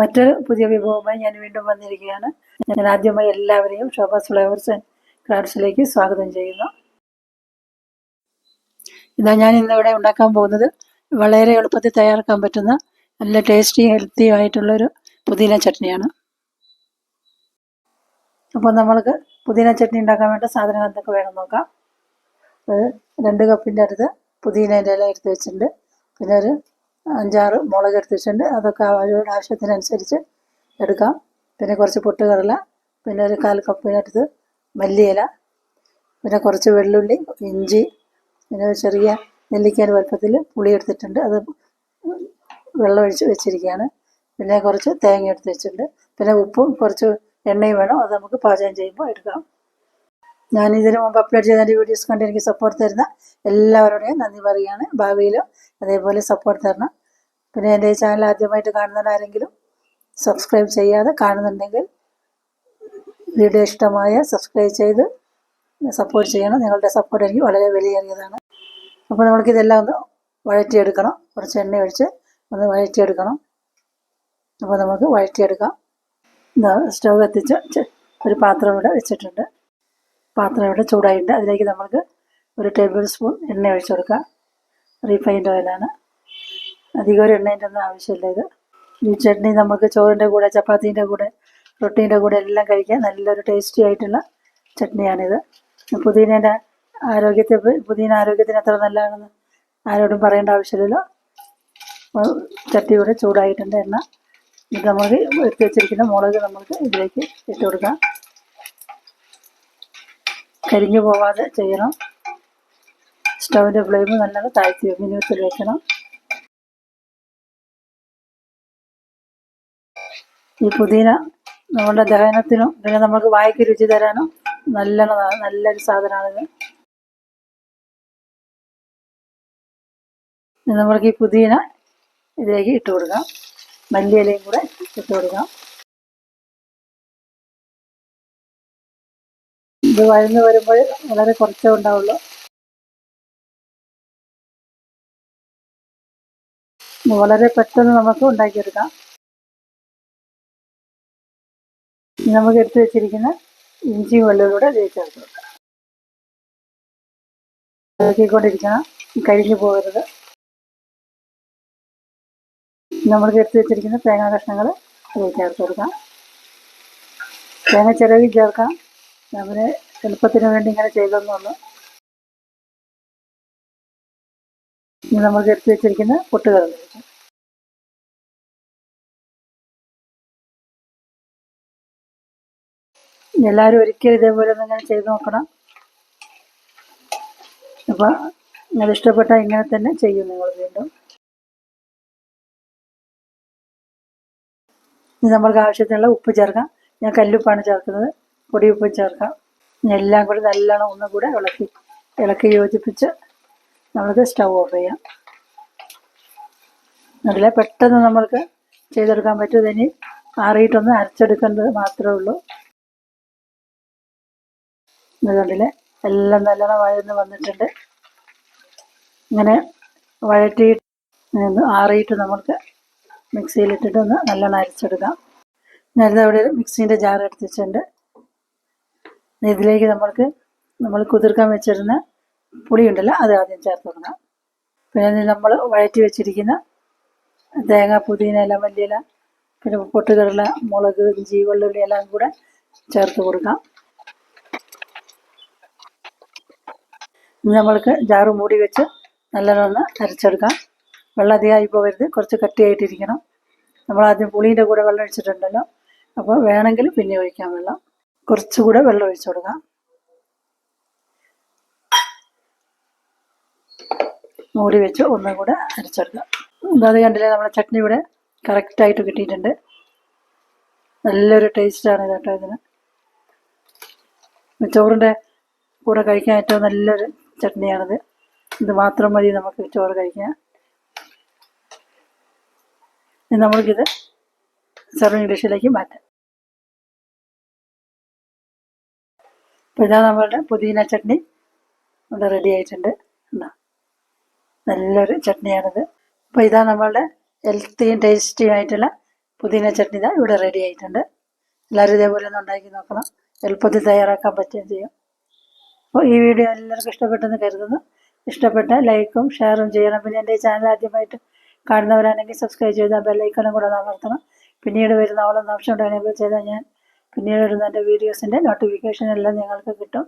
മറ്റൊരു പുതിയ വിഭവമായി ഞാൻ വീണ്ടും വന്നിരിക്കുകയാണ്. ഞാൻ ആദ്യമായി എല്ലാവരെയും ഷോഭാ ഫ്ലേവേഴ്സ് ആൻഡ് ക്രാഫ്റ്റ്സിലേക്ക് സ്വാഗതം ചെയ്യുന്നു. ഇതാ ഞാൻ ഇന്നിവിടെ ഉണ്ടാക്കാൻ പോകുന്നത് വളരെ എളുപ്പത്തിൽ തയ്യാറാക്കാൻ പറ്റുന്ന നല്ല ടേസ്റ്റി ഹെൽത്തി ആയിട്ടുള്ളൊരു പുതിന ചട്നിയാണ്. അപ്പോൾ നമ്മൾക്ക് പുതിന ചട്നി ഉണ്ടാക്കാൻ വേണ്ട സാധനങ്ങൾ എന്തൊക്കെ വേണം നോക്കാം. രണ്ട് കപ്പിന്റെ അടുത്ത് പുതിനേന്റെ ഇല എടുത്ത് വെച്ചിട്ടുണ്ട്. പിന്നെ ഒരു അഞ്ചാറ് മുളക് എടുത്ത് വെച്ചിട്ടുണ്ട്. അതൊക്കെ അവരുടെ ആവശ്യത്തിനനുസരിച്ച് എടുക്കാം. പിന്നെ കുറച്ച് പൊട്ടുകടല പിന്നെ ഒരു കാൽ കപ്പിനടുത്ത് മല്ലിയില പിന്നെ കുറച്ച് വെള്ളുള്ളി ഇഞ്ചി പിന്നെ ചെറിയ നെല്ലിക്കയുടെ വലുപ്പത്തിൽ പുളി എടുത്തിട്ടുണ്ട്. അത് വെള്ളമൊഴിച്ച് വെച്ചിരിക്കുകയാണ്. പിന്നെ കുറച്ച് തേങ്ങ എടുത്ത് വെച്ചിട്ടുണ്ട്. പിന്നെ ഉപ്പും കുറച്ച് എണ്ണയും വേണം. അത് നമുക്ക് പാചകം ചെയ്യുമ്പോൾ എടുക്കാം. ഞാൻ ഇതിനു മുമ്പ് അപ്ലോഡ് ചെയ്ത എന്റെ വീഡിയോസ് കണ്ട് എനിക്ക് സപ്പോർട്ട് തരുന്ന എല്ലാവരോടെയും നന്ദി പറയുകയാണ്. ഭാവിയിലും അതേപോലെ സപ്പോർട്ട് തരണം. പിന്നെ എന്റെ ചാനൽ ആദ്യമായിട്ട് കാണുന്നവരാരെങ്കിലും സബ്സ്ക്രൈബ് ചെയ്യാതെ കാണുന്നുണ്ടെങ്കിൽ വീഡിയോ ഇഷ്ടമായ സബ്സ്ക്രൈബ് ചെയ്ത് സപ്പോർട്ട് ചെയ്യണം. നിങ്ങളുടെ സപ്പോർട്ട് എനിക്ക് വളരെ വിലയേറിയതാണ്. അപ്പോൾ നമ്മൾക്കിതെല്ലാം ഒന്ന് വഴറ്റിയെടുക്കണം. കുറച്ച് എണ്ണ ഒഴിച്ച് ഒന്ന് വഴറ്റിയെടുക്കണം. അപ്പോൾ നമുക്ക് വഴറ്റിയെടുക്കാം. സ്റ്റവ് കത്തിച്ച് ഒരു പാത്രം ഇവിടെ വെച്ചിട്ടുണ്ട്. പാത്രം ഇവിടെ ചൂടായിട്ടുണ്ട്. അതിലേക്ക് നമുക്ക് ഒരു ടേബിൾ സ്പൂൺ എണ്ണ ഒഴിച്ചു കൊടുക്കാം. റീഫൈൻഡ് ഓയിലാണ് അധികം ഒരു എണ്ണേന്റെ ഒന്നും ആവശ്യമില്ല ഇത്. ഈ ചട്നി നമുക്ക് ചോറിന്റെ കൂടെ ചപ്പാത്തീന്റെ കൂടെ റൊട്ടീന്റെ കൂടെ എല്ലാം കഴിക്കാൻ നല്ലൊരു ടേസ്റ്റി ആയിട്ടുള്ള ചട്നിയാണിത്. പുതിനേന്റെ ആരോഗ്യത്തെ പുതിന ആരോഗ്യത്തിന് എത്ര നല്ലതാണെന്ന് ആരോടും പറയേണ്ട ആവശ്യമില്ലല്ലോ. ചട്ടി കൂടെ ചൂടായിട്ടുണ്ട് എണ്ണ. ഇത് നമുക്ക് എടുത്ത് വെച്ചിരിക്കുന്ന മുളക് നമുക്ക് ഇതിലേക്ക് ഇട്ട് കൊടുക്കാം. കരിഞ്ഞു പോവാതെ ചെയ്യണം. സ്റ്റൗവിന്റെ ഫ്ലെയിം നല്ലത് താഴ്ത്തി മിനിമത്തിൽ വെക്കണം. ഈ പുതിന നമ്മുടെ ദഹനത്തിനും പിന്നെ നമുക്ക് വായിക്ക് രുചി തരാനും നല്ലതാണ് നല്ലൊരു സാധനമാണിത്. നമ്മൾക്ക് ഈ പുതിന ഇതിലേക്ക് ഇട്ട് കൊടുക്കാം. മല്ലിയിലയും കൂടെ ഇട്ട് കൊടുക്കാം. ഇത് വഴന്ന് വരുമ്പോൾ വളരെ കുറച്ചേ ഉണ്ടാവുള്ളൂ. വളരെ പെട്ടെന്ന് നമുക്ക് ഉണ്ടാക്കിയെടുക്കാം. നമുക്ക് എടുത്തു വെച്ചിരിക്കുന്ന ഇഞ്ചിയും വെള്ളത്തിലൂടെ ഇതിലേക്ക് ചേർത്ത് കൊടുക്കാം. ഇളക്കിക്കൊണ്ടിരിക്കണം. കരിഞ്ഞു പോകരുത്. നമ്മൾ എടുത്തു വെച്ചിരിക്കുന്ന തേങ്ങാ കഷ്ണങ്ങൾ ചേർത്ത് കൊടുക്കാം. തേങ്ങ ചിലവിൽ ചേർക്കാം. നമ്മൾ എളുപ്പത്തിന് വേണ്ടി ഇങ്ങനെ ചെയ്തെന്നുള്ളൂ ഇനി നമുക്ക് എടുത്തു വെച്ചിരിക്കുന്ന പൊട്ടുകൾ ചേർക്കാം എല്ലാവരും ഒരിക്കലും ഇതേപോലെ ഒന്ന് ഇങ്ങനെ ചെയ്ത് നോക്കണം. അപ്പം നിങ്ങൾ ഇഷ്ടപ്പെട്ടാൽ ഇങ്ങനെ തന്നെ ചെയ്യും നിങ്ങൾ വീണ്ടും. ഇനി നമ്മൾക്ക് ആവശ്യത്തിനുള്ള ഉപ്പ് ചേർക്കാം. ഞാൻ കല്ലുപ്പാണ് ചേർക്കുന്നത്. പൊടി ഉപ്പ് ചേർക്കാം എല്ലാം കൂടി നല്ലോണം ഒന്നും കൂടെ ഇളക്കി ഇളക്കി യോജിപ്പിച്ച് നമുക്ക് സ്റ്റൗ ഓഫ് ചെയ്യാം. നല്ല പെട്ടെന്ന് നമ്മൾക്ക് ചെയ്തെടുക്കാൻ പറ്റും. ഇനി ആറിയിട്ടൊന്ന് അരച്ചെടുക്കേണ്ടത് മാത്രമേ ഉള്ളൂ. ഇതുകൊണ്ടില്ല എല്ലാം നല്ലോണം വഴന്ന് വന്നിട്ടുണ്ട്. ഇങ്ങനെ വഴറ്റി ആറിയിട്ട് നമ്മൾക്ക് മിക്സിയിലിട്ടിട്ടൊന്ന് നല്ലോണം അരച്ചെടുക്കാം. നേരത്തെ അവിടെ മിക്സീന്റെ ജാർ എടുത്ത് വെച്ചിട്ടുണ്ട് ഇനി ഇതിലേക്ക് നമ്മൾക്ക് നമ്മൾ കുതിർക്കാൻ വെച്ചിരുന്ന പുളി ഉണ്ടല്ലോ അത് ആദ്യം ചേർത്ത് കൊടുക്കാം പിന്നെ നമ്മൾ വഴറ്റി വെച്ചിരിക്കുന്ന തേങ്ങ പുതിന ഇല മല്ലിയില പിന്നെ പൊട്ടുകടല മുളക് ഇഞ്ചി വെള്ളുള്ളി എല്ലാം കൂടെ ചേർത്ത് കൊടുക്കാം. നമ്മൾക്ക് ജാറ് മൂടി വെച്ച് നല്ലോണം അരച്ചെടുക്കാം. വെള്ളം അധികമായി പോകരുത് കുറച്ച് കട്ടിയായിട്ടിരിക്കണം. നമ്മൾ ആദ്യം പുളീന്റെ കൂടെ വെള്ളം ഒഴിച്ചിട്ടുണ്ടല്ലോ. അപ്പോൾ വേണമെങ്കിൽ പിന്നെ ഒഴിക്കാം വെള്ളം. കുറച്ചുകൂടെ വെള്ളം ഒഴിച്ചു കൊടുക്കാം. മൂടി വെച്ച് ഒന്നും കൂടെ അരച്ചെടുക്കാം. അത് കണ്ടില്ലേ നമ്മുടെ ചട്നി ഇവിടെ കറക്റ്റായിട്ട് കിട്ടിയിട്ടുണ്ട്. നല്ലൊരു ടേസ്റ്റാണ് കേട്ടോ ഇതിന്. ചോറിന്റെ കൂടെ കഴിക്കാൻ ഏറ്റവും നല്ലൊരു ചട്നിയാണിത്. ഇത് മാത്രം മതി നമുക്ക് ചോറ് കഴിക്കാൻ. നമ്മൾക്കിത് സെർവിങ് ഡിഷിലേക്ക് മാറ്റാം. ഇതാ നമ്മളുടെ പുതിന ചട്നി ഇവിടെ റെഡി ആയിട്ടുണ്ട്. എന്താ നല്ലൊരു ചട്നിയാണിത്. അപ്പോൾ ഇതാ നമ്മളുടെ ഹെൽത്തിയും ടേസ്റ്റിയും ആയിട്ടുള്ള പുതിന ചട്നി ഇതാ ഇവിടെ റെഡി ആയിട്ടുണ്ട്. എല്ലാവരും ഇതേപോലെ ഒന്ന് ഉണ്ടാക്കി നോക്കണം. എളുപ്പത്തിൽ തയ്യാറാക്കാൻ പറ്റുകയും ചെയ്യും. അപ്പോൾ ഈ വീഡിയോ എല്ലാവർക്കും ഇഷ്ടപ്പെട്ടെന്ന് കരുതുന്നു. ഇഷ്ടപ്പെട്ട ലൈക്കും ഷെയറും ചെയ്യണം. പിന്നെ എന്റെ ചാനൽ ആദ്യമായിട്ട് കാണുന്നവരാണെങ്കിൽ സബ്സ്ക്രൈബ് ചെയ്താൽ ബെല്ലൈക്കണും കൂടെ അമർത്തണം. പിന്നീട് വരുന്ന ഓളം ഓപ്ഷൻ എനേബിൾ ചെയ്താൽ ഞാൻ പിന്നീട് ഇടുന്ന എന്റെ വീഡിയോസിന്റെ നോട്ടിഫിക്കേഷൻ എല്ലാം നിങ്ങൾക്ക് കിട്ടും.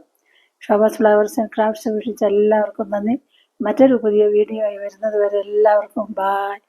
ഷോബാസ് ഫ്ലവേഴ്സ് ആൻഡ് ക്രാഫ്റ്റ്സ് വീക്ഷിച്ച എല്ലാവർക്കും നന്ദി. മറ്റൊരു പുതിയ വീഡിയോ ആയി വരുന്നത് വരെ എല്ലാവർക്കും ബായ്.